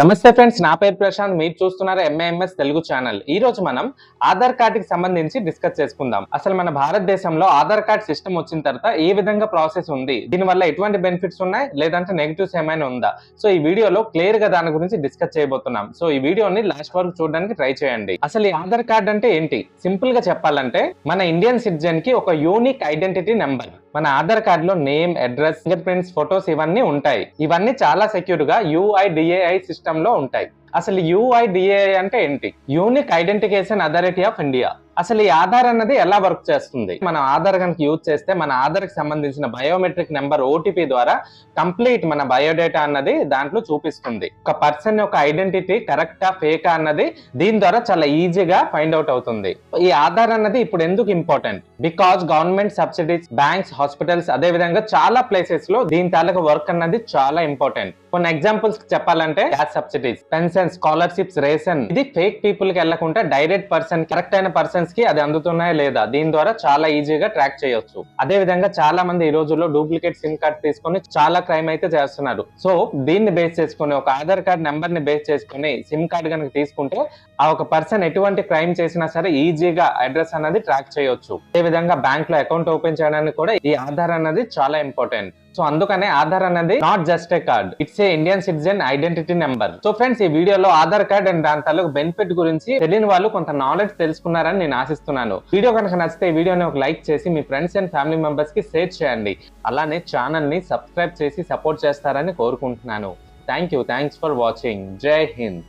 నమస్తే ఫ్రెండ్స్ నా పేరు ప్రశాంత్. మీరు చూస్తున్నారు ఎంఏఎంఎస్ తెలుగు ఛానల్. ఈ రోజు మనం ఆధార్ కార్డ్కి సంబంధించి డిస్కస్ చేసుకుందాం. అసలు మన భారతదేశంలో ఆధార్ కార్డ్ సిస్టమ్ వచ్చిన తర్వాత ఏ విధంగా ప్రాసెస్ ఉంది? దీనివల్ల ఎటువంటి బెనిఫిట్స్ ఉన్నాయి? లేదంటే నెగిటివ్స్ ఏమైనా ఉందా? సో ఈ వీడియోలో క్లియర్గా దాని గురించి డిస్కస్ చేయబోతున్నాం. సో ఈ వీడియోని లాస్ట్ వరకు చూడడానికి ట్రై చేయండి. అసలు ఈ ఆధార్ కార్డ్ అంటే ఏంటి? సింపుల్గా చెప్పాలంటే మన ఇండియన్ సిటిజన్కి ఒక యూనిక్ ఐడెంటిటీ నెంబర్ మన ఆధార్ కార్డ్లో name address finger prints photos ఇవన్నీ ఉంటాయి. ఇవన్నీ చాలా సెక్యూర్గా యూఐడిఏఐ సిస్టమ్లో ఉంటాయి. అసలు యుఐడిఏ అంటే ఏంటి? Unique identification authority of India అసలు ఈ ఆధార్ అన్నది ఎలా వర్క్ చేస్తుంది? మన ఆధార్ కనుక యూజ్ చేస్తే మన ఆధార్కి సంబంధించిన బయోమెట్రిక్ నెంబర్ ఓటీపీ ద్వారా కంప్లీట్ మన బయోడేటా అన్నది దాంట్లో చూపిస్తుంది. ఒక పర్సన్ యొక్క ఐడెంటిటీ కరెక్టా ఫేకా అన్నది దీని ద్వారా చాలా ఈజీగా ఫైండ్ అవుట్ అవుతుంది. ఈ ఆధార్ అన్నది ఇప్పుడు ఎందుకు important because government subsidies banks hospitals అదే విధంగా చాలా ప్లేసెస్లో దీని తాలూకా వర్క్ అన్నది చాలా ఇంపార్టెంట్ కొన్ని ఎగ్జాంపుల్స్ చెప్పాలంటే gas subsidies pension scholarships ration. ఇది ఫేక్ పీపుల్కి వెళ్ళకుండా డైరెక్ట్ పర్సన్ కరెక్ట్ అయిన పర్సన్స్కి అది అందుతున్నాయా లేదా? దీని ద్వారా చాలా ఈజీగా ట్రాక్ చేయొచ్చు. అదే విధంగా చాలా మంది ఈ రోజుల్లో డూప్లికేట్ సిమ్ కార్డ్ తీసుకొని చాలా క్రైమ్ అయితే చేస్తున్నారు. సో దీన్ని బేస్ చేసుకుని ఒక ఆధార్ కార్డ్ నెంబర్ని బేస్ చేసుకుని సిమ్ కార్డ్ కనుక తీసుకుంటే ఆ ఒక పర్సన్ ఎటువంటి క్రైమ్ చేసినా సరే ఈజీగా అడ్రస్ అనేది ట్రాక్ చేయొచ్చు. అదే విధంగా బ్యాంక్లో అకౌంట్ ఓపెన్ చేయడానికి కూడా ఈ ఆధార్ అనేది చాలా ఇంపార్టెంట్. సో అందుకనే ఆధార్ అన్నది not just a card it's a Indian citizen identity number so friends ఈ వీడియోలో ఆధార్ కార్డ్ అండ్ దాని తాలూకు బెనిఫిట్ గురించి తెలియని వాళ్ళు కొంత నాలెడ్జ్ తెలుసుకున్నారని నేను ఆశిస్తున్నాను. వీడియో కనుక నచ్చితే వీడియోని ఒక లైక్ చేసి మీ ఫ్రెండ్స్ అండ్ ఫ్యామిలీ మెంబర్స్కి షేర్ చేయండి. అలానే ఛానల్ని సబ్స్క్రైబ్ చేసి సపోర్ట్ చేస్తారని కోరుకుంటున్నాను. Thank you thanks for watching జై హింద్